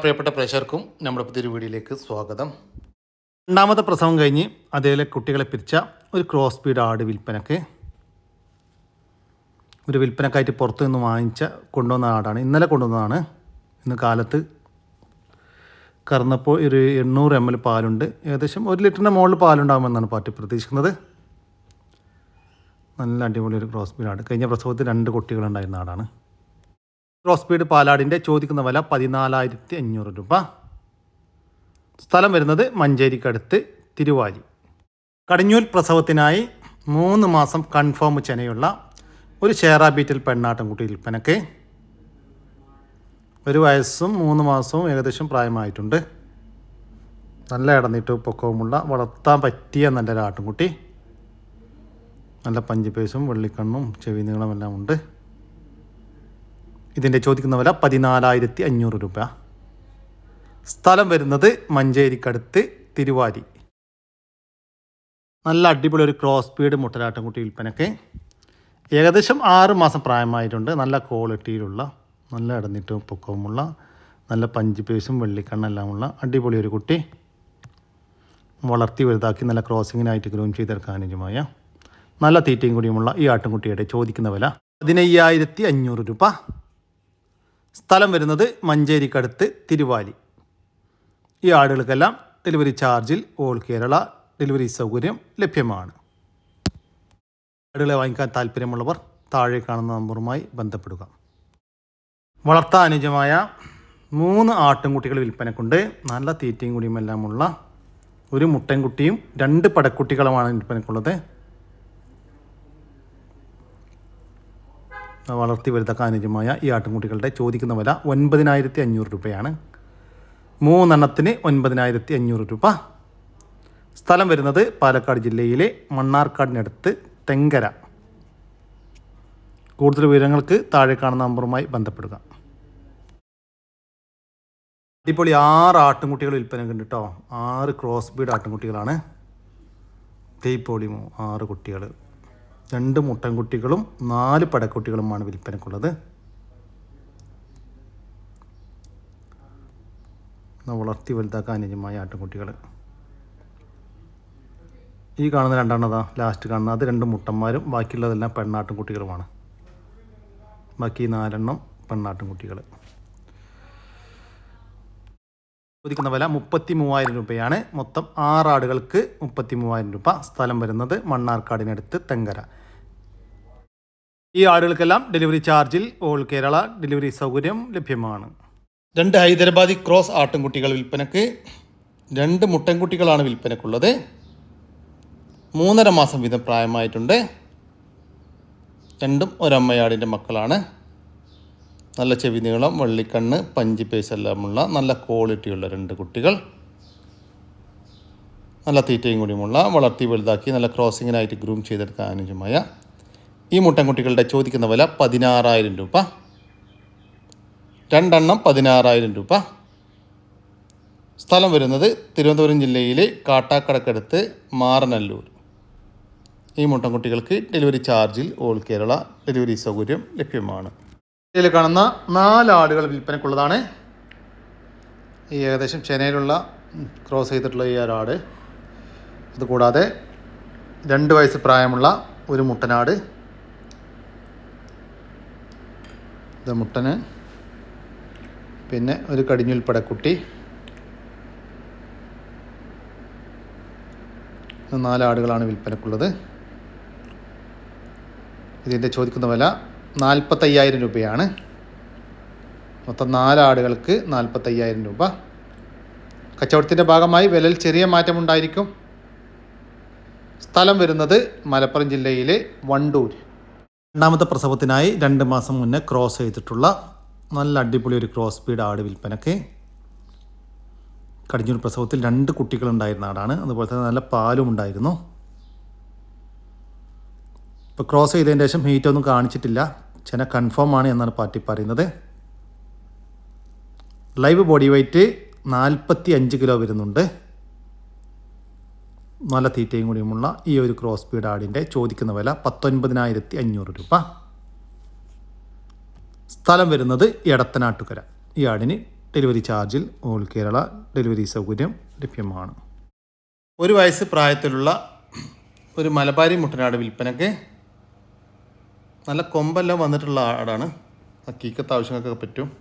പ്രിയപ്പെട്ട പ്രേക്ഷകർക്കും നമ്മുടെ പുതിയൊരു വീഡിയോയിലേക്ക് സ്വാഗതം. രണ്ടാമത്തെ പ്രസവം കഴിഞ്ഞ് അതേപോലെ കുട്ടികളെ പിരിച്ച ഒരു ക്രോസ് സ്പീഡ് ആട് വിൽപ്പനക്ക്. ഒരു വിൽപ്പനക്കായിട്ട് പുറത്തു നിന്ന് വാങ്ങിച്ച കൊണ്ടുവന്ന ആടാണ്. ഇന്നലെ കൊണ്ടുവന്നതാണ്. ഇന്ന് കാലത്ത് കറന്നപ്പോൾ ഒരു എണ്ണൂറ് എം എൽ പാലുണ്ട്. ഏകദേശം ഒരു ലിറ്ററിന്റെ മുകളിൽ പാലുണ്ടാകുമെന്നാണ് പാർട്ടി പ്രതീക്ഷിക്കുന്നത്. നല്ല അടിപൊളി ഒരു ക്രോസ് ആട്. കഴിഞ്ഞ പ്രസവത്തിൽ രണ്ട് കുട്ടികളുണ്ടായിരുന്ന ആടാണ്. ക്രോസ് ബീഡ് പാലാടിന്റെ ചോദിക്കുന്ന വില പതിനാലായിരത്തി അഞ്ഞൂറ് രൂപ. സ്ഥലം വരുന്നത് മഞ്ചേരിക്കടുത്ത് തിരുവാലി. കടിഞ്ഞൂൽ പ്രസവത്തിനായി മൂന്ന് മാസം കൺഫേം ചെനയുള്ള ഒരു ഷേറ ബീറ്റിൽ പെണ്ണാട്ടൻകുട്ടി വിൽപ്പനക്ക്. ഒരു വയസ്സും മൂന്ന് മാസവും ഏകദേശം പ്രായമായിട്ടുണ്ട്. നല്ല ഇടന്നിട്ട് പൊക്കവുമുള്ള വളർത്താൻ പറ്റിയ നല്ലൊരു ആട്ടിൻകുട്ടി നല്ല പഞ്ചിപ്പേസും വെള്ളിക്കണ്ണും ചെവി നീളമെല്ലാം ഉണ്ട്. ഇതിന്റെ ചോദിക്കുന്ന വില പതിനാലായിരത്തി അഞ്ഞൂറ് രൂപ. സ്ഥലം വരുന്നത് മഞ്ചേരിക്കടുത്ത് തിരുവാലി നല്ല അടിപൊളി ഒരു ക്രോസ് സ്പീഡ് മുട്ടലാട്ടൻകുട്ടി വിൽപ്പനയ്ക്ക് ഏകദേശം ആറ് മാസം പ്രായമായിട്ടുണ്ട്. നല്ല ക്വാളിറ്റിയിലുള്ള നല്ല ഇടന്നിട്ടും പൊക്കവുമുള്ള നല്ല പഞ്ച് പേസും വെള്ളിക്കണ്ണെല്ലാമുള്ള അടിപൊളി ഒരു കുട്ടി. വളർത്തി വലുതാക്കി നല്ല ക്രോസിങ്ങിനായിട്ട് ഗ്രൂം ചെയ്തെടുക്കാൻ അനുജമായ നല്ല തീറ്റയും കൂടിയുമുള്ള ഈ ആട്ടിൻകുട്ടിയുടെ ചോദിക്കുന്ന വില പതിനയ്യായിരത്തി അഞ്ഞൂറ് രൂപ. സ്ഥലം വരുന്നത് മഞ്ചേരിക്കടുത്ത് തിരുവാലി. ഈ ആടുകൾക്കെല്ലാം ഡെലിവറി ചാർജിൽ ഓൾ കേരള ഡെലിവറി സൗകര്യം ലഭ്യമാണ്. ആടുകളെ വാങ്ങിക്കാൻ താല്പര്യമുള്ളവർ താഴെ കാണുന്ന നമ്പറുമായി ബന്ധപ്പെടുക. വളർത്താൻ അനുജമായ മൂന്ന് ആട്ടിൻകുട്ടികൾ വിൽപ്പനക്കുണ്ട്. നല്ല തീറ്റയും കുടിയുമെല്ലാമുള്ള ഒരു മുട്ടൻകുട്ടിയും രണ്ട് പടക്കുട്ടികളുമാണ് വിൽപ്പനക്കുള്ളത്. വളർത്തി വലുതാക്കാൻ അനുജമായ ഈ ആട്ടിൻകുട്ടികളുടെ ചോദിക്കുന്ന വില ഒൻപതിനായിരത്തി അഞ്ഞൂറ് രൂപയാണ്. മൂന്നെണ്ണത്തിന് ഒൻപതിനായിരത്തി അഞ്ഞൂറ് രൂപ. സ്ഥലം വരുന്നത് പാലക്കാട് ജില്ലയിലെ മണ്ണാർക്കാടിനടുത്ത് തെങ്കര. കൂടുതൽ വിവരങ്ങൾക്ക് താഴെ കാണുന്ന നമ്പറുമായി ബന്ധപ്പെടുക. അടിപൊളി ആറ് ആട്ടിൻകുട്ടികൾ വിൽപ്പനക്കുണ്ട് കേട്ടോ ആറ് ക്രോസ് ബീഡ് ആട്ടിൻകുട്ടികളാണ് തേയ്പോളിമോ ആറ് കുട്ടികൾ രണ്ട് മുട്ടൻകുട്ടികളും നാല് പടക്കുട്ടികളുമാണ് വിൽപ്പനക്കുള്ളത്. വളർത്തി വലുതാക്കാൻ അനുജമായ ആട്ടുംകുട്ടികൾ. ഈ കാണുന്ന രണ്ടെണ്ണതാ ലാസ്റ്റ് കാണുന്ന അത് രണ്ട് മുട്ടന്മാരും ബാക്കിയുള്ളതെല്ലാം പെണ്ണാട്ടുംകുട്ടികളുമാണ്. ബാക്കി നാലെണ്ണം പെണ്ണാട്ടുംകുട്ടികൾ. ചോദിക്കുന്ന വില മുപ്പത്തി മൂവായിരം രൂപയാണ്. മൊത്തം ആറാടുകൾക്ക് മുപ്പത്തി മൂവായിരം രൂപ സ്ഥലം വരുന്നത് മണ്ണാർക്കാടിനടുത്ത് തെങ്കര. ഈ ആടുകൾക്കെല്ലാം ഡെലിവറി ചാർജിൽ ഓൾ കേരള ഡെലിവറി സൗകര്യം ലഭ്യമാണ്. രണ്ട് ഹൈദരാബാദി ക്രോസ് ആട്ടിൻകുട്ടികൾ വിൽപ്പനക്ക് രണ്ട് മുട്ടൻകുട്ടികളാണ് വിൽപ്പനക്കുള്ളത്. മൂന്നര മാസം വീതം പ്രായമായിട്ടുണ്ട്. രണ്ടും ഒരമ്മയാടിന്റെ മക്കളാണ്. നല്ല ചെവി നീളം വെള്ളിക്കണ്ണ് പഞ്ചി പേസ് എല്ലാമുള്ള നല്ല ക്വാളിറ്റിയുള്ള രണ്ട് കുട്ടികൾ. നല്ല തീറ്റയും കൂടിയുമുള്ള വളർത്തി വലുതാക്കി നല്ല ക്രോസിങ്ങിനായിട്ട് ഗ്രൂം ചെയ്തെടുക്കാൻ അനുയോജ്യമായ ഈ മുട്ടൻകുട്ടികളുടെ ചോദിക്കുന്ന വില പതിനാറായിരം രൂപ. രണ്ടെണ്ണം പതിനാറായിരം രൂപ. സ്ഥലം വരുന്നത് തിരുവനന്തപുരം ജില്ലയിലെ കാട്ടാക്കടക്കടുത്ത് മാറനല്ലൂർ. ഈ മുട്ടൻകുട്ടികൾക്ക് ഡെലിവറി ചാർജിൽ ഓൾ കേരള ഡെലിവറി സൗകര്യം ലഭ്യമാണ്. ഇതിൽ കാണുന്ന നാലാടുകൾ വിൽപ്പനക്കുള്ളതാണ് ഈ ഏകദേശം ചെന്നൈയിലുള്ള ക്രോസ് ചെയ്തിട്ടുള്ള ഈ ഒരാട്. അതുകൂടാതെ രണ്ട് വയസ്സ് പ്രായമുള്ള ഒരു മുട്ടനാട്. ഇത് മുട്ടന്. പിന്നെ ഒരു കടിഞ്ഞുൽപ്പട പടക്കുട്ടി നാലാടുകളാണ് വിൽപ്പനക്കുള്ളത്. ഇതിന്റെ ചോദിക്കുന്ന വില നാൽപ്പത്തയ്യായിരം രൂപയാണ്. മൊത്തം നാലാടുകൾക്ക് നാൽപ്പത്തയ്യായിരം രൂപ. കച്ചവടത്തിന്റെ ഭാഗമായി വിലയിൽ ചെറിയ മാറ്റമുണ്ടായിരിക്കും. സ്ഥലം വരുന്നത് മലപ്പുറം ജില്ലയിലെ വണ്ടൂർ രണ്ടാമത്തെ പ്രസവത്തിനായി രണ്ട് മാസം മുന്നേ ക്രോസ് ചെയ്തിട്ടുള്ള നല്ല അടിപൊളി ഒരു ക്രോസ് സ്പീഡ് ആട് വിൽപ്പനക്ക് കടിഞ്ഞൂർ പ്രസവത്തിൽ രണ്ട് കുട്ടികളുണ്ടായിരുന്ന ആടാണ്. അതുപോലെ തന്നെ നല്ല പാലും ഉണ്ടായിരുന്നു. ഇപ്പോൾ ക്രോസ് ചെയ്തതിന് ശേഷം ഹീറ്റ് ഒന്നും കാണിച്ചിട്ടില്ല. ചെന കൺഫേം ആണ് എന്നാണ് പാർട്ടി പറയുന്നത്. ലൈവ് ബോഡി വെയ്റ്റ് നാൽപ്പത്തി അഞ്ച് കിലോ വരുന്നുണ്ട്. നല്ല തീറ്റയും കൂടിയുമുള്ള ഈ ഒരു ക്രോസ് ബീഡ് ആടിന്റെ ചോദിക്കുന്ന വില പത്തൊൻപതിനായിരത്തി അഞ്ഞൂറ് രൂപ. സ്ഥലം വരുന്നത് എടത്തനാട്ടുകര. ഈ ആടിന് ഡെലിവറി ചാർജിൽ ഓൾ കേരള ഡെലിവറി സൗകര്യം ലഭ്യമാണ്. ഒരു വയസ്സ് പ്രായത്തിലുള്ള ഒരു മലബാരി മുട്ടനാട് വിൽപ്പനയ്ക്ക് നല്ല കൊമ്പെല്ലാം വന്നിട്ടുള്ള ആടാണ്. ഹക്കീക്കത്ത് ആവശ്യങ്ങൾക്കൊക്കെ പറ്റും.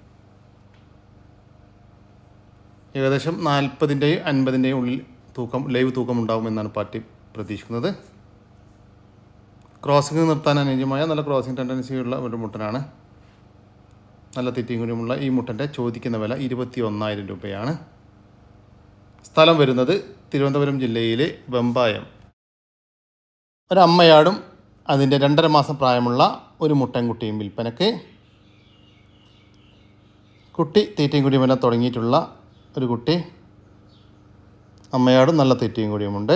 ഏകദേശം നാൽപ്പതിന്റെയും അൻപതിന്റെയും ഉള്ളിൽ തൂക്കം ലൈവ് തൂക്കം ഉണ്ടാകുമെന്നാണ് പാർട്ടി പ്രതീക്ഷിക്കുന്നത്. ക്രോസിംഗ് നിർത്താൻ അനുയോജ്യമായ നല്ല ക്രോസിംഗ് ടെൻഡൻസിയുള്ള ഒരു മുട്ടനാണ്. നല്ല തീറ്റയും കുരുമുള്ള ഈ മുട്ടന്റെ ചോദിക്കുന്ന വില ഇരുപത്തി ഒന്നായിരം രൂപയാണ്. സ്ഥലം വരുന്നത് തിരുവനന്തപുരം ജില്ലയിലെ വെമ്പായം. ഒരമ്മയാടും അതിന്റെ രണ്ടര മാസം പ്രായമുള്ള ഒരു മുട്ടൻകുട്ടിയും വിൽപ്പനക്ക് കുട്ടി തീറ്റയും കുടിയുമെല്ലാം തുടങ്ങിയിട്ടുള്ള ഒരു കുട്ടി. അമ്മയാടും നല്ല തീറ്റയും കൂടിയുമുണ്ട്.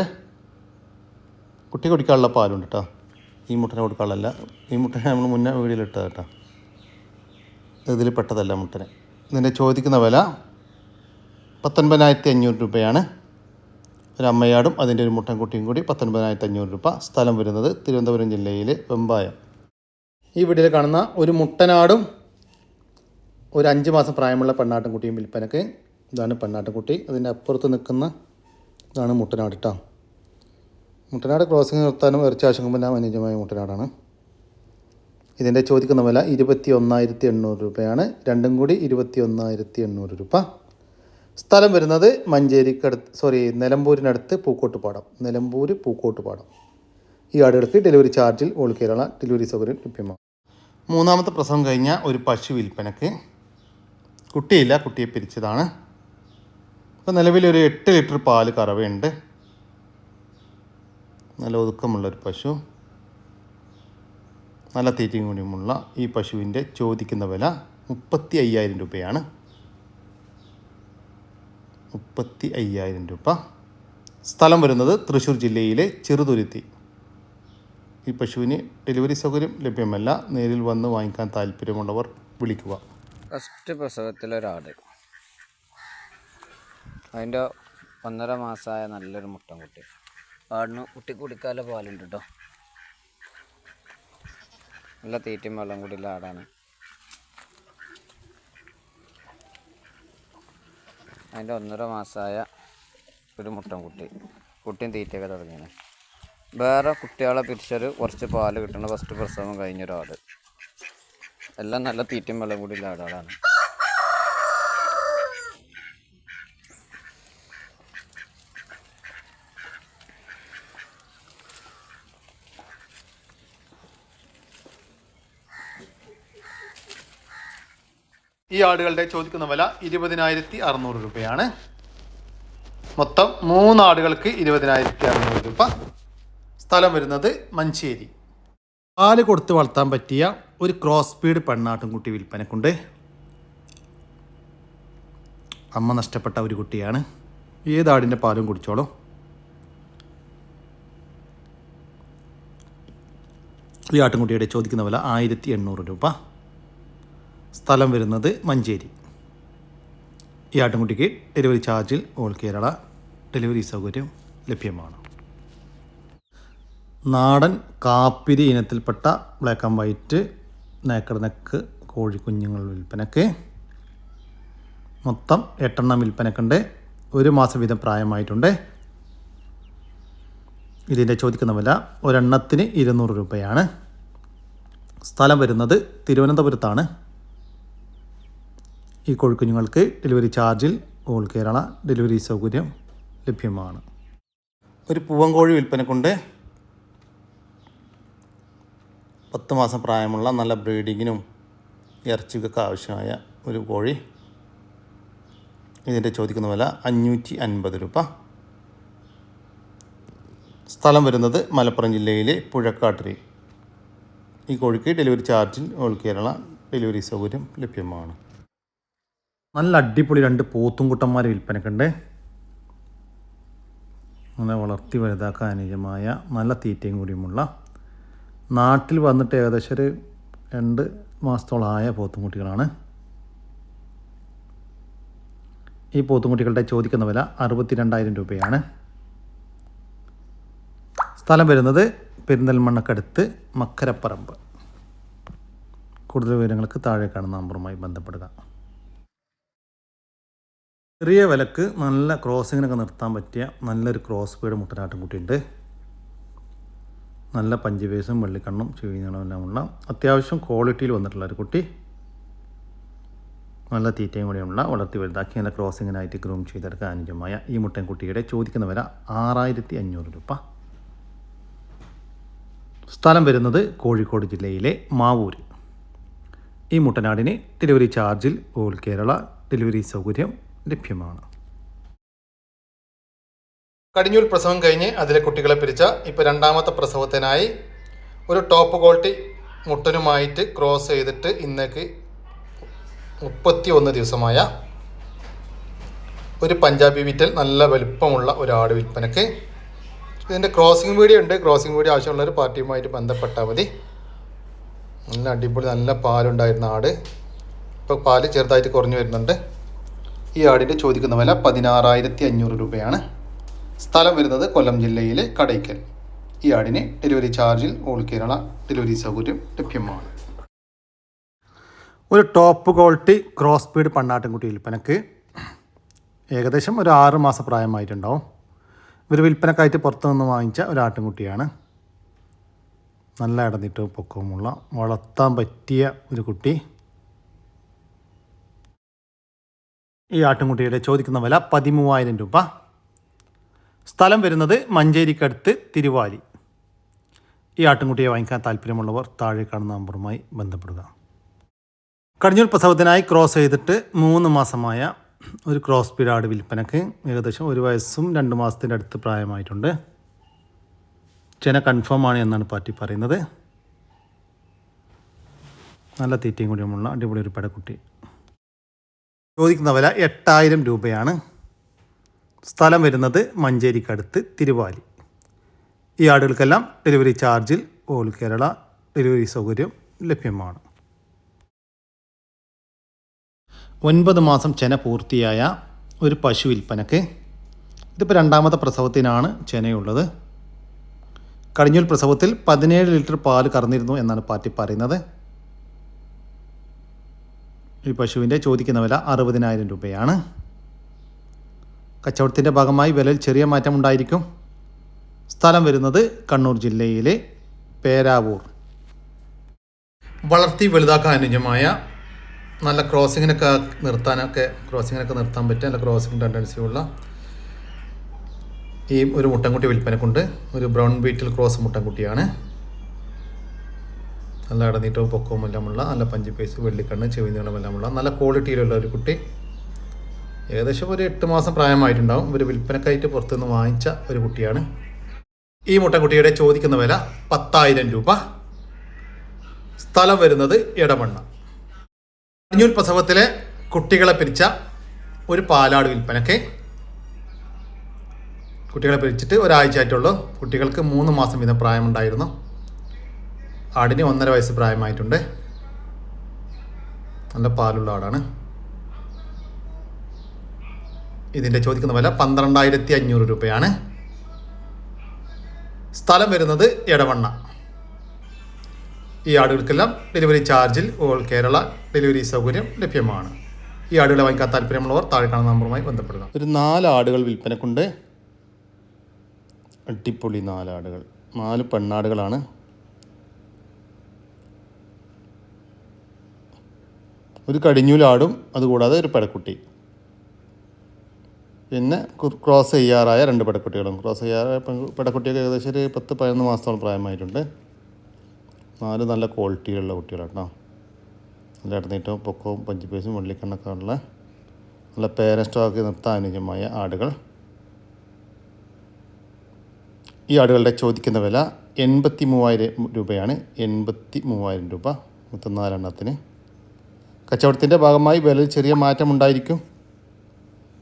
കുട്ടി കുടിക്കാനുള്ള പാലുണ്ട് കേട്ടോ ഈ മുട്ടനെ കൊടുക്കാനുള്ളതല്ല. ഈ മുട്ടനെ നമ്മൾ മുന്നേ വീടിലിട്ടത് കേട്ടോ ഇതിൽ പെട്ടതല്ല മുട്ടനെ. ഇതിന്റെ ചോദിക്കുന്ന വില പത്തൊൻപതിനായിരത്തി അഞ്ഞൂറ് രൂപയാണ്. ഒരു അമ്മയാടും അതിന്റെ ഒരു മുട്ടൻ കുട്ടിയും കൂടി പത്തൊൻപതിനായിരത്തി അഞ്ഞൂറ് രൂപ സ്ഥലം വരുന്നത് തിരുവനന്തപുരം ജില്ലയിൽ വെമ്പായം. ഈ വീഡിയോയിൽ കാണുന്ന ഒരു മുട്ടനാടും ഒരു അഞ്ച് മാസം പ്രായമുള്ള പെണ്ണാട്ടുംകുട്ടിയും വിൽപ്പനക്ക് ഇതാണ് പെണ്ണാട്ടുംകുട്ടി അതിന്റെ അപ്പുറത്ത് നിൽക്കുന്ന ഇതാണ് മുട്ടനാട് കേട്ടോ മുട്ടനാട് ക്രോസിംഗ് നിർത്താനും ഞാൻ അനുയോജ്യമായ മുട്ടനാടാണ്. ഇതിന്റെ ചോദിക്കുന്ന വില ഇരുപത്തി ഒന്നായിരത്തി എണ്ണൂറ് രൂപയാണ്. രണ്ടും കൂടി ഇരുപത്തി ഒന്നായിരത്തി എണ്ണൂറ് രൂപ. സ്ഥലം വരുന്നത് മഞ്ചേരിക്കടുത്ത് സോറി നിലമ്പൂരിനടുത്ത് പൂക്കോട്ടുപാടം. നിലമ്പൂർ പൂക്കോട്ടുപാടം. ഈ ആടുകൾക്ക് ഡെലിവറി ചാർജിൽ ഓൾ കേരള ഡെലിവറി സൗകര്യം ലഭ്യമാണ് മൂന്നാമത്തെ പ്രസവം കഴിഞ്ഞ ഒരു പശു വിൽപ്പനക്ക്. കുട്ടിയില്ല കുട്ടിയെ പിരിച്ചതാണ്. ഇപ്പോൾ നിലവിൽ ഒരു എട്ട് ലിറ്റർ പാൽ കറവയുണ്ട്. നല്ല ഒതുക്കമുള്ളൊരു പശു. നല്ല തീറ്റയും കൂടിയുമുള്ള ഈ പശുവിന്റെ ചോദിക്കുന്ന വില മുപ്പത്തി അയ്യായിരം രൂപയാണ്. മുപ്പത്തി അയ്യായിരം രൂപ. സ്ഥലം വരുന്നത് തൃശ്ശൂർ ജില്ലയിലെ ചെറുതുരുത്തി. ഈ പശുവിന് ഡെലിവറി സൗകര്യം ലഭ്യമല്ല. നേരിൽ വന്ന് വാങ്ങിക്കാൻ താല്പര്യമുള്ളവർ വിളിക്കുക. ഫസ്റ്റ് പ്രസവത്തിലൊരാട്. അതിന്റെ ഒന്നര മാസമായ നല്ലൊരു മുട്ടൻ കുട്ടി. ആടിന് കുട്ടി കുടിക്കാല പാലുണ്ട് കേട്ടോ. നല്ല തീറ്റയും വെള്ളം കൂടിയുള്ള ആടാണ്. അതിന്റെ ഒന്നര മാസമായ ഒരു മുട്ടൻ കുട്ടി. കുട്ടിയും തീറ്റയൊക്കെ തുടങ്ങിയാണ്. വേറെ കുട്ടികളെ പിരിച്ചൊരു കുറച്ച് പാൽ കിട്ടുന്ന ഫസ്റ്റ് പ്രസവം കഴിഞ്ഞൊരാട് എല്ലാം നല്ല തീറ്റയും വെള്ളം കൂടിയുള്ള ആടുകളാണ് ഈ ആടുകളുടെ ചോദിക്കുന്ന വില ഇരുപതിനായിരത്തി അറുന്നൂറ് രൂപയാണ്. മൊത്തം മൂന്ന് ആടുകൾക്ക് ഇരുപതിനായിരത്തി അറുന്നൂറ് രൂപ. സ്ഥലം വരുന്നത് മഞ്ചേരി. പാൽ കൊടുത്ത് വളർത്താൻ പറ്റിയ ഒരു ക്രോസ് സ്പീഡ് പെണ്ണാട്ടുംകുട്ടി വിൽപ്പനക്കുണ്ട്. അമ്മ നഷ്ടപ്പെട്ട ഒരു കുട്ടിയാണ്. ഏതാടിന്റെ പാലും കുടിച്ചോളൂ. ഈ ആട്ടുംകുട്ടിയുടെ ചോദിക്കുന്ന വില ആയിരത്തി എണ്ണൂറ് രൂപ. സ്ഥലം വരുന്നത് മഞ്ചേരി. ഈ ആട്ടുംകുട്ടിക്ക് ഡെലിവറി ചാർജിൽ ഓൾ കേരള ഡെലിവറി സൗകര്യം ലഭ്യമാണ്. നാടൻ കാപ്പിരി ഇനത്തിൽപ്പെട്ട black and white naked neck കോഴിക്കുഞ്ഞുങ്ങൾ വിൽപ്പനക്ക്. മൊത്തം എട്ടെണ്ണം വിൽപ്പനക്കുണ്ട്. ഒരു മാസം വീതം പ്രായമായിട്ടുണ്ട്. ഇതിന്റെ ചോദിക്കുന്ന വില ഒരെണ്ണത്തിന് ഇരുന്നൂറ് രൂപയാണ്. സ്ഥലം വരുന്നത് തിരുവനന്തപുരത്താണ്. ഈ കോഴിക്കുഞ്ഞുങ്ങൾക്ക് ഡെലിവറി ചാർജിൽ ഓൾ കേരള ഡെലിവറി സൗകര്യം ലഭ്യമാണ്. ഒരു പൂവൻകോഴി വിൽപ്പനക്കുണ്ട്. പത്ത് മാസം പ്രായമുള്ള നല്ല ബ്രീഡിങ്ങിനും ഇറച്ചിക്കൊക്കെ ആവശ്യമായ ഒരു കോഴി. ഇതിന്റെ ചോദിക്കുന്ന വില അഞ്ഞൂറ്റി അൻപത് രൂപ. സ്ഥലം വരുന്നത് മലപ്പുറം ജില്ലയിലെ പുഴക്കാട്ടിരി. ഈ കോഴിക്ക് ഡെലിവറി ചാർജിൽ ഓൾ കേരള ഡെലിവറി സൗകര്യം ലഭ്യമാണ്. നല്ല അടിപൊളി രണ്ട് പോത്തുംകുട്ടന്മാരെ വിൽപ്പനക്കുണ്ട്. നല്ല വളർത്തി വലുതാക്കാൻ അനുയോജ്യമായ നല്ല തീറ്റയും കൂടിയുമുള്ള. നാട്ടിൽ വന്നിട്ട് ഏകദേശം ഒരു രണ്ട് മാസത്തോളമായ പോത്തുംകുട്ടികളാണ്. ഈ പോത്തുംകുട്ടികളുടെ ചോദിക്കുന്ന വില അറുപത്തി രണ്ടായിരം രൂപയാണ്. സ്ഥലം വരുന്നത് പെരിന്തൽമണ്ണക്കടുത്ത് മക്കരപ്പറമ്പ്. കൂടുതൽ വിവരങ്ങൾക്ക് താഴെ കാണുന്ന നമ്പറുമായി ബന്ധപ്പെടുക. ചെറിയ വിലക്ക് നല്ല ക്രോസിങ്ങിനൊക്കെ നിർത്താൻ പറ്റിയ നല്ലൊരു ക്രോസ് പേഡ് മുട്ടനാട്ടും കുട്ടിയുണ്ട് നല്ല പഞ്ചുപേസും വെള്ളിക്കണ്ണും ചുവീനങ്ങളും എല്ലാമുള്ള അത്യാവശ്യം ക്വാളിറ്റിയിൽ വന്നിട്ടുള്ള ഒരു കുട്ടി. നല്ല തീറ്റയും കൂടിയുള്ള വളർത്തി വലുതാക്കി നല്ല ക്രോസിങ്ങിനായിട്ട് ഗ്രൂം ചെയ്തെടുക്കാൻ അനുജമായ ഈ മുട്ടൻകുട്ടിയുടെ ചോദിക്കുന്ന വില ആറായിരത്തി അഞ്ഞൂറ് രൂപ. സ്ഥലം വരുന്നത് കോഴിക്കോട് ജില്ലയിലെ മാവൂർ ഈ മുട്ടനാടിന് ഡെലിവറി ചാർജിൽ ഓൾ കേരള ഡെലിവറി സൗകര്യം ലഭ്യമാണ്. കടിഞ്ഞൂൽ പ്രസവം കഴിഞ്ഞ് അതിലെ കുട്ടികളെ പിരിച്ച ഇപ്പോൾ രണ്ടാമത്തെ പ്രസവത്തിനായി ഒരു ടോപ്പ് ക്വാളിറ്റി മുട്ടനുമായിട്ട് ക്രോസ് ചെയ്തിട്ട് ഇന്നേക്ക് മുപ്പത്തി ഒന്ന് ദിവസമായ ഒരു പഞ്ചാബി വിറ്റൽ നല്ല വലുപ്പമുള്ള ഒരു ആട് വിൽപ്പനക്ക്. ഇതിന്റെ ക്രോസിംഗ് വീഡിയോ ഉണ്ട്. ക്രോസിംഗ് വീഡിയോ ആവശ്യമുള്ള ഒരു പാർട്ടിയുമായിട്ട് ബന്ധപ്പെട്ടാൽ മതി. നല്ല അടിപൊളി നല്ല പാലുണ്ടായിരുന്ന ആട്. ഇപ്പോൾ പാൽ ചെറുതായിട്ട് കുറഞ്ഞു വരുന്നുണ്ട്. ഈ ആടിന്റെ ചോദിക്കുന്ന വില പതിനാറായിരത്തി അഞ്ഞൂറ് രൂപയാണ്. സ്ഥലം വരുന്നത് കൊല്ലം ജില്ലയിലെ കടയ്ക്കൽ. ഈ ആടിന് ഡെലിവറി ചാർജിൽ ഓൾ കേരള ഡെലിവറി സൗകര്യം ലഭ്യമാണ്. ഒരു ടോപ്പ് ക്വാളിറ്റി ക്രോസ് സ്പീഡ് പണ്ണാട്ടിൻകുട്ടി വിൽപ്പനക്ക് ഏകദേശം ഒരു ആറ് മാസ പ്രായമായിട്ടുണ്ടാവും. ഇവർ വിൽപ്പനക്കായിട്ട് പുറത്തു നിന്ന് വാങ്ങിച്ച ഒരു ആട്ടിൻകുട്ടിയാണ്. നല്ല ഇടന്നിട്ട് പൊക്കവുമുള്ള വളർത്താൻ പറ്റിയ ഒരു കുട്ടി. ഈ ആട്ടിൻകുട്ടിയുടെ ചോദിക്കുന്ന വില പതിമൂവായിരം രൂപ. സ്ഥലം വരുന്നത് മഞ്ചേരിക്കടുത്ത് തിരുവാലി. ഈ ആട്ടിൻകുട്ടിയെ വാങ്ങിക്കാൻ താല്പര്യമുള്ളവർ താഴെ കാണുന്ന നമ്പറുമായി ബന്ധപ്പെടുക. കടിഞ്ഞൂർ പ്രസവത്തിനായി ക്രോസ് ചെയ്തിട്ട് മൂന്ന് മാസമായ ഒരു ക്രോസ് പിരാട് വിൽപ്പനക്ക് ഏകദേശം ഒരു വയസ്സും രണ്ട് മാസത്തിന്റെ അടുത്ത് പ്രായമായിട്ടുണ്ട്. ചെന കൺഫേം ആണ് എന്നാണ് പാർട്ടി പറയുന്നത്. നല്ല തീറ്റയും കൂടിയുമുള്ള അടിപൊളി ഒരു പടക്കുട്ടി. ചോദിക്കുന്ന വില എട്ടായിരം രൂപയാണ്. സ്ഥലം വരുന്നത് മഞ്ചേരിക്കടുത്ത് തിരുവാലി. ഈ ആടുകൾക്കെല്ലാം ഡെലിവറി ചാർജിൽ ഓൾ കേരള ഡെലിവറി സൗകര്യം ലഭ്യമാണ്. ഒൻപത് മാസം ചെന പൂർത്തിയായ ഒരു പശു വിൽപ്പനക്ക് ഇതിപ്പോൾ രണ്ടാമത്തെ പ്രസവത്തിനാണ് ചെനയുള്ളത്. കഴിഞ്ഞൊരു പ്രസവത്തിൽ പതിനേഴ് ലിറ്റർ പാൽ കറന്നിരുന്നു എന്നാണ് പാർട്ടി പറയുന്നത്. ഈ പശുവിന്റെ ചോദിക്കുന്ന വില അറുപതിനായിരം രൂപയാണ്. കച്ചവടത്തിന്റെ ഭാഗമായി വിലയിൽ ചെറിയ മാറ്റം ഉണ്ടായിരിക്കും. സ്ഥലം വരുന്നത് കണ്ണൂർ ജില്ലയിലെ പേരാവൂർ. വളർത്തി വലുതാക്കാൻ അനുജമായ നല്ല ക്രോസിങ്ങിനൊക്കെ നിർത്താനൊക്കെ ക്രോസിങ്ങിനൊക്കെ നിർത്താൻ പറ്റിയ നല്ല ക്രോസിങ് ടെൻഡൻസിയുള്ള ഈ ഒരു മുട്ടൻകുട്ടി വിൽപ്പനക്കുണ്ട്. ഒരു ബ്രൗൺ ബീറ്റിൽ ക്രോസ് മുട്ടൻകുട്ടിയാണ്. നല്ല ഇടനീട്ടവും പൊക്കവും എല്ലാമുള്ള നല്ല പഞ്ചി പൈസ് വെള്ളിക്കണ്ണ് ചെവിനീളം എല്ലാമുള്ള നല്ല ക്വാളിറ്റിയിലുള്ള ഒരു കുട്ടി. ഏകദേശം ഒരു എട്ട് മാസം പ്രായമായിട്ടുണ്ടാവും. ഒരു വിൽപ്പനക്കായിട്ട് പുറത്തുനിന്ന് വാങ്ങിച്ച ഒരു കുട്ടിയാണ്. ഈ മുട്ടൻകുട്ടിയുടെ ചോദിക്കുന്ന വില പത്തായിരം രൂപ. സ്ഥലം വരുന്നത് ഇടമണ്ണ അഞ്ഞൂർ പ്രസവത്തിലെ കുട്ടികളെ പിരിച്ച ഒരു പാലാട് വിൽപ്പനക്ക് കുട്ടികളെ പിരിച്ചിട്ട് ഒരാഴ്ച ആയിട്ടുള്ളൂ കുട്ടികൾക്ക് മൂന്ന് മാസം വീതം പ്രായമുണ്ടായിരുന്നു. ആടിന് ഒന്നര വയസ്സ് പ്രായമായിട്ടുണ്ട്. നല്ല പാലുള്ള ആടാണ്. ഇതിന്റെ ചോദിക്കുന്ന വില പന്ത്രണ്ടായിരത്തി അഞ്ഞൂറ് രൂപയാണ്. സ്ഥലം വരുന്നത് എടവണ്ണ. ഈ ആടുകൾക്കെല്ലാം ഡെലിവറി ചാർജിൽ ഓൾ കേരള ഡെലിവറി സൗകര്യം ലഭ്യമാണ്. ഈ ആടുകളെ വാങ്ങിക്കാൻ താല്പര്യമുള്ളവർ താഴെ കാണുന്ന നമ്പറുമായി ബന്ധപ്പെടുക. ഒരു നാല് ആടുകൾ വിൽപ്പനക്കുണ്ട്. അടിപൊളി നാലാടുകൾ നാല് പെണ്ണാടുകളാണ്. ഒരു കടിഞ്ഞൂലാടും അതുകൂടാതെ ഒരു പെടക്കുട്ടി. പിന്നെ ക്രോസ് ചെയ്യാറായ രണ്ട് പെടക്കുട്ടികളും. ക്രോസ് ചെയ്യാറായ പെടക്കുട്ടിയൊക്കെ ഏകദേശം ഒരു പത്ത് പതിനൊന്ന് മാസത്തോളം പ്രായമായിട്ടുണ്ട്. നാല് നല്ല ക്വാളിറ്റിയുള്ള കുട്ടികളാണ് കേട്ടോ നല്ല ഇടനീറ്റവും പൊക്കവും പഞ്ചിപ്പേസും വെള്ളിക്കണ്ണൊക്കെ ഉള്ള നല്ല പേരസ്റ്റോക്കി നിർത്താൻ അനുജമായ ആടുകൾ. ഈ ആടുകളുടെ ചോദിക്കുന്ന വില എൺപത്തി മൂവായിരം രൂപയാണ്. എൺപത്തി മൂവായിരം രൂപ. മുപ്പത്തിനാലെണ്ണത്തിന്. കച്ചവടത്തിന്റെ ഭാഗമായി വിലയിൽ ചെറിയ മാറ്റമുണ്ടായിരിക്കും.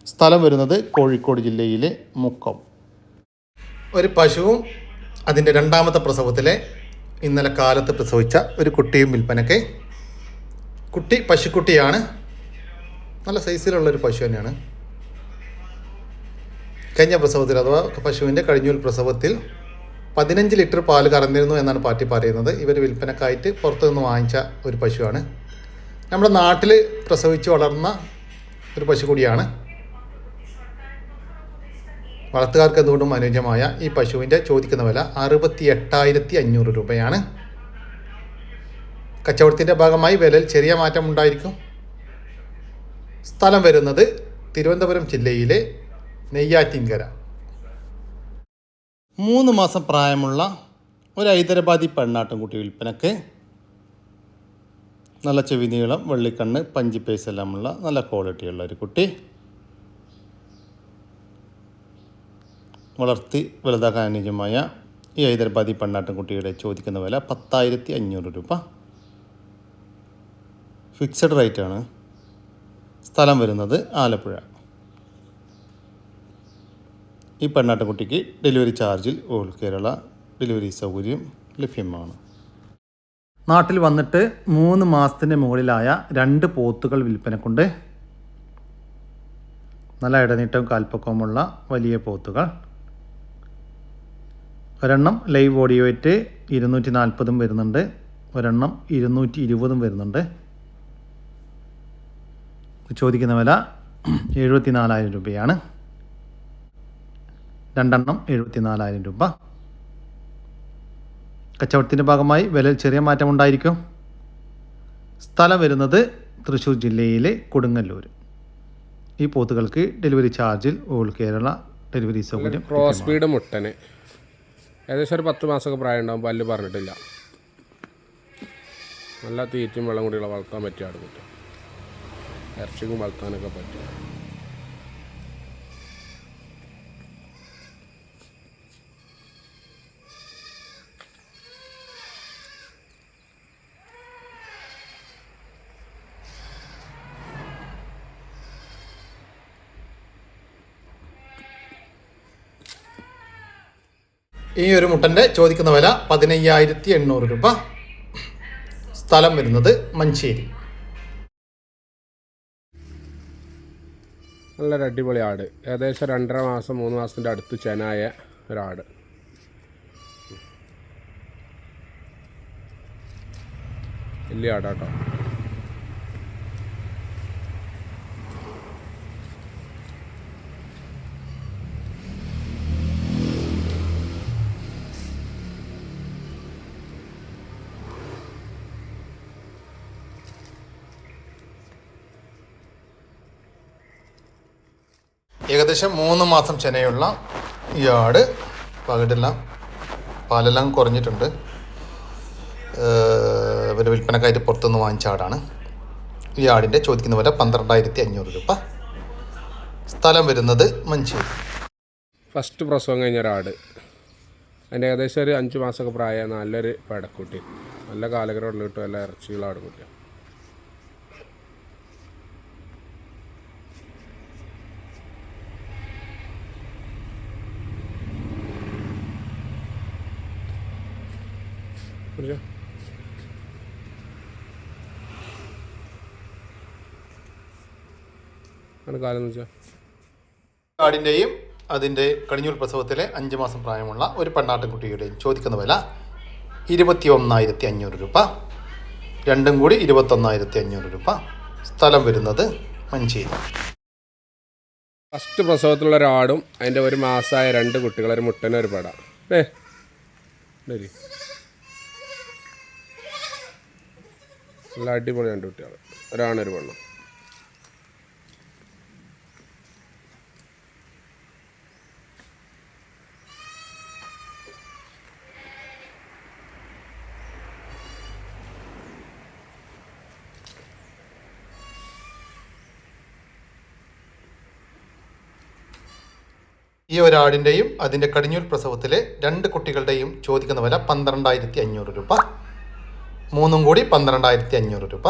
സ്ഥലം വരുന്നത് കോഴിക്കോട് ജില്ലയിലെ മുക്കം. ഒരു പശുവും അതിന്റെ രണ്ടാമത്തെ പ്രസവത്തിലെ ഇന്നലെ കാലത്ത് പ്രസവിച്ച ഒരു കുട്ടിയും വിൽപ്പനക്കെ കുട്ടി പശുക്കുട്ടിയാണ്. നല്ല സൈസിലുള്ളൊരു പശു തന്നെയാണ്. കഴിഞ്ഞ പ്രസവത്തിൽ അഥവാ പശുവിന്റെ കഴിഞ്ഞൂൽ പ്രസവത്തിൽ പതിനഞ്ച് ലിറ്റർ പാൽ കറന്നിരുന്നു എന്നാണ് പാർട്ടി പറയുന്നത്. ഇവർ വിൽപ്പനക്കായിട്ട് പുറത്തുനിന്ന് വാങ്ങിച്ച ഒരു പശുവാണ്. നമ്മുടെ നാട്ടിൽ പ്രസവിച്ച് വളർന്ന ഒരു പശു കൂടിയാണ്. വളർത്തുകാർക്ക് എന്തുകൊണ്ടും അനുയോജ്യമായ ഈ പശുവിന്റെ ചോദിക്കുന്ന വില അറുപത്തി എട്ടായിരത്തി അഞ്ഞൂറ് രൂപയാണ്. കച്ചവടത്തിന്റെ ഭാഗമായി വിലയിൽ ചെറിയ മാറ്റം ഉണ്ടായിരിക്കും. സ്ഥലം വരുന്നത് തിരുവനന്തപുരം ജില്ലയിലെ നെയ്യാറ്റിൻകര. മൂന്ന് മാസം പ്രായമുള്ള ഒരു ഹൈദരാബാദി പെണ്ണാട്ടുംകുട്ടി വിൽപ്പനക്ക് നല്ല ചെവി നീളം വെള്ളിക്കണ്ണ് പഞ്ചിപ്പേസ് എല്ലാമുള്ള നല്ല ക്വാളിറ്റിയുള്ള ഒരു കുട്ടി. വളർത്തി വലുതാക്കാൻ അനുയോജ്യമായ ഈ ഹൈദരാബാദി പെണ്ണാട്ടുംകുട്ടിയുടെ ചോദിക്കുന്ന വില പത്തായിരത്തി അഞ്ഞൂറ് രൂപ ഫിക്സഡ് റേറ്റാണ് സ്ഥലം വരുന്നത് ആലപ്പുഴ. ഈ പെണ്ണാട്ടുകുട്ടിക്ക് ഡെലിവറി ചാർജിൽ ഓൾ കേരള ഡെലിവറി സൗകര്യം ലഭ്യമാണ്. നാട്ടിൽ വന്നിട്ട് മൂന്ന് മാസത്തിന്റെ മുകളിലായ രണ്ട് പോത്തുകൾ വിൽപ്പനക്കുണ്ട്. നല്ല ഇടനീട്ടവും കാൽപ്പക്കവുമുള്ള വലിയ പോത്തുകൾ. ഒരെണ്ണം ലൈവ് വെയിറ്റ് ഇരുന്നൂറ്റി നാൽപ്പതും വരുന്നുണ്ട്. ഒരെണ്ണം ഇരുന്നൂറ്റി ഇരുപതും വരുന്നുണ്ട്. ചോദിക്കുന്ന വില എഴുപത്തി നാലായിരം രൂപയാണ്. രണ്ടെണ്ണം എഴുപത്തി നാലായിരം രൂപ. കച്ചവടത്തിന്റെ ഭാഗമായി വിലയിൽ ചെറിയ മാറ്റം ഉണ്ടായിരിക്കും. സ്ഥലം വരുന്നത് തൃശ്ശൂർ ജില്ലയിലെ കൊടുങ്ങല്ലൂർ ഈ പോത്തുകൾക്ക് ഡെലിവറി ചാർജിൽ ഓൾ കേരള ഡെലിവറി സൗകര്യം ക്രോസ് ബീഡ് മുട്ടന്. ഏകദേശം ഒരു പത്ത് മാസമൊക്കെ പ്രായം ഉണ്ടാകും പല്ല് പറഞ്ഞിട്ടില്ല. നല്ല തീറ്റും വെള്ളം കൂടിയുള്ള വളർത്താൻ പറ്റിയ ആടുകുട്ടി ഇറച്ചിക്കും വളർത്താനൊക്കെ പറ്റും. ഈ ഒരു മുട്ടന്റെ ചോദിക്കുന്ന വില പതിനയ്യായിരത്തി എണ്ണൂറ് രൂപ. സ്ഥലം വരുന്നത് മഞ്ചേരി. നല്ലൊരു അടിപൊളി ആട്. ഏകദേശം രണ്ടര മാസം മൂന്ന് മാസത്തിന്റെ അടുത്ത് ചെനായ ഒരാട് വലിയ ആടാട്ടോ. ഏകദേശം മൂന്ന് മാസം ചെനയുള്ള ഈ ആട് പകടെല്ലാം പാലെല്ലാം കുറഞ്ഞിട്ടുണ്ട്. ഇവർ വിൽപ്പനക്കായിട്ട് പുറത്തുനിന്ന് വാങ്ങിച്ച ആടാണ്. ഈ ആടിന്റെ ചോദിക്കുന്ന വില പന്ത്രണ്ടായിരത്തി അഞ്ഞൂറ് രൂപ. സ്ഥലം വരുന്നത് മഞ്ചേരി. ഫസ്റ്റ് പ്രസവം കഴിഞ്ഞ ഒരാട് അതിന്റെ ഏകദേശം ഒരു അഞ്ച് മാസമൊക്കെ പ്രായം നല്ലൊരു പടക്കുട്ടി. നല്ല കാലഗ്രഹമുള്ള കിട്ടും നല്ല ഇറച്ചിയുള്ള ആടുകുട്ടി അതിന്റെ വെച്ചാൽ അതിന്റെ കടിഞ്ഞൂൽ പ്രസവത്തിലെ അഞ്ച് മാസം പ്രായമുള്ള ഒരു പെണ്ണാട്ടിൻകുട്ടിയുടെയും ചോദിക്കുന്ന വില ഇരുപത്തി ഒന്നായിരത്തി അഞ്ഞൂറ് രൂപ. രണ്ടും കൂടി ഇരുപത്തൊന്നായിരത്തി അഞ്ഞൂറ് രൂപ. സ്ഥലം വരുന്നത് മഞ്ചേരി. ഫസ്റ്റ് പ്രസവത്തിലുള്ള ഒരാടും അതിന്റെ ഒരു മാസമായ രണ്ട് കുട്ടികളൊരു മുട്ടനും ഒരു പട. ഏ? ശരി. നല്ല അടിപൊളി രണ്ട് കുട്ടികൾ ഒരാണൊരു പെണ്ണും. ഈ ഒരാടിന്റെയും അതിന്റെ കടിഞ്ഞൂൽ പ്രസവത്തിലെ രണ്ട് കുട്ടികളുടെയും ചോദിക്കുന്ന വില പന്ത്രണ്ടായിരത്തി അഞ്ഞൂറ് രൂപ. മൂന്നും കൂടി പന്ത്രണ്ടായിരത്തി അഞ്ഞൂറ് രൂപ.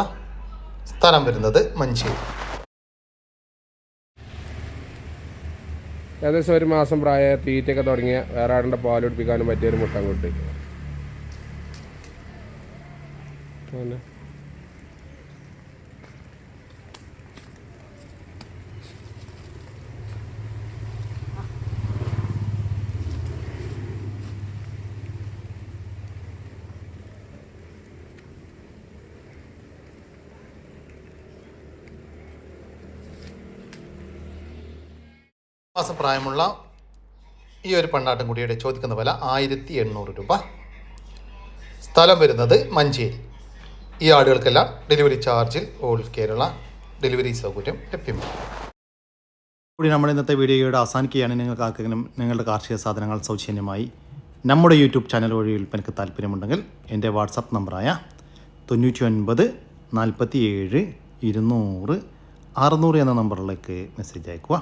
സ്ഥലം വരുന്നത് മഞ്ചേരി. ഏകദേശം ഒരു മാസം പ്രായ തീറ്റയൊക്കെ തുടങ്ങിയ വേറെ ആടിന്റെ പാൽ കുടിപ്പിക്കാനും പറ്റിയ ഒരു മുട്ടൻ കുട്ടി. അങ്ങനെ. മാസം പ്രായമുള്ള ഈ ഒരു പെണ്ണാട്ടുംകുട്ടിയുടെ ചോദിക്കുന്ന വില ആയിരത്തി എണ്ണൂറ് രൂപ. സ്ഥലം വരുന്നത് മഞ്ചേരി. ഈ ആടുകൾക്കെല്ലാം ഡെലിവറി ചാർജിൽ ഓൾ കേരള ഡെലിവറി സൗകര്യം ലഭ്യമാണ്. കൂടി നമ്മുടെ ഇന്നത്തെ വീഡിയോയുടെ അവസാനിക്കുകയാണ്. നിങ്ങൾക്ക് ആർക്കെങ്കിലും നിങ്ങളുടെ കാർഷിക സാധനങ്ങൾ സൗജന്യമായി നമ്മുടെ യൂട്യൂബ് ചാനൽ വഴി വിൽപ്പനയ്ക്ക് താല്പര്യമുണ്ടെങ്കിൽ എന്റെ വാട്സപ്പ് നമ്പറായ തൊണ്ണൂറ്റി ഒൻപത് നാൽപ്പത്തി ഏഴ് ഇരുന്നൂറ് അറുന്നൂറ് എന്ന നമ്പറിലേക്ക് മെസ്സേജ് അയക്കുക.